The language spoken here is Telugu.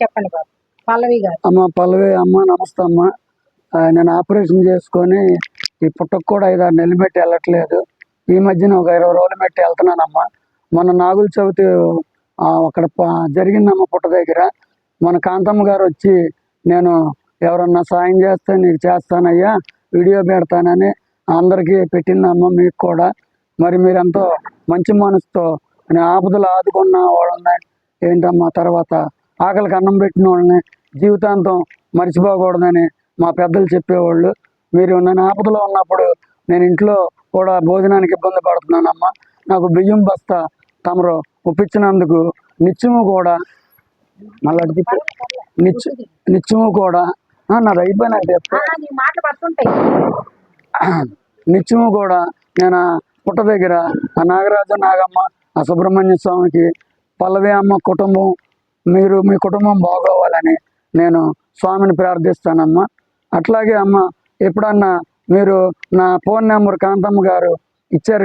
చెప్పండి బాబు. పల్లవి గారు. అమ్మ పల్లవి అమ్మ నమస్తే అమ్మ. నేను ఆపరేషన్ చేసుకొని ఈ పుట్టకు కూడా ఐదారు నెలలు పెట్టి వెళ్ళట్లేదు. ఈ మధ్యన ఒక ఇరవై రోజులు పెట్టి వెళ్తున్నానమ్మా. మన నాగుల చవితి అక్కడ జరిగిందమ్మ పుట్ట దగ్గర. మన కాంతమ్మ గారు వచ్చి నేను ఎవరన్నా సాయం చేస్తే నీకు చేస్తానయ్యా వీడియో పెడతానని అందరికీ పెట్టిందమ్మ మీకు కూడా. మరి మీరెంతో మంచి మనసుతో నేను ఆపదలు ఆదుకున్న వాళ్ళని ఏంటమ్మా తర్వాత ఆకలికి అన్నం పెట్టిన వాళ్ళని జీవితాంతం మర్చిపోకూడదని మా పెద్దలు చెప్పేవాళ్ళు. మీరు నేను ఆపదలో ఉన్నప్పుడు నేను ఇంట్లో కూడా భోజనానికి ఇబ్బంది పడుతున్నానమ్మా. నాకు బియ్యం బస్తా తమరు ఒప్పించినందుకు నిత్యము కూడా మళ్ళీ. నిత్య నిత్యము కూడా. నాది అయిపోయినాక నిత్యము కూడా నేను పుట్ట దగ్గర ఆ నాగరాజు నాగమ్మ ఆ సుబ్రహ్మణ్య స్వామికి పల్లవి అమ్మ కుటుంబం మీరు మీ కుటుంబం బాగోవాలని నేను స్వామిని ప్రార్థిస్తానమ్మా. అట్లాగే అమ్మ ఎప్పుడన్నా మీరు నా ఫోన్ నెంబర్ కాంతమ్మ గారు ఇచ్చారు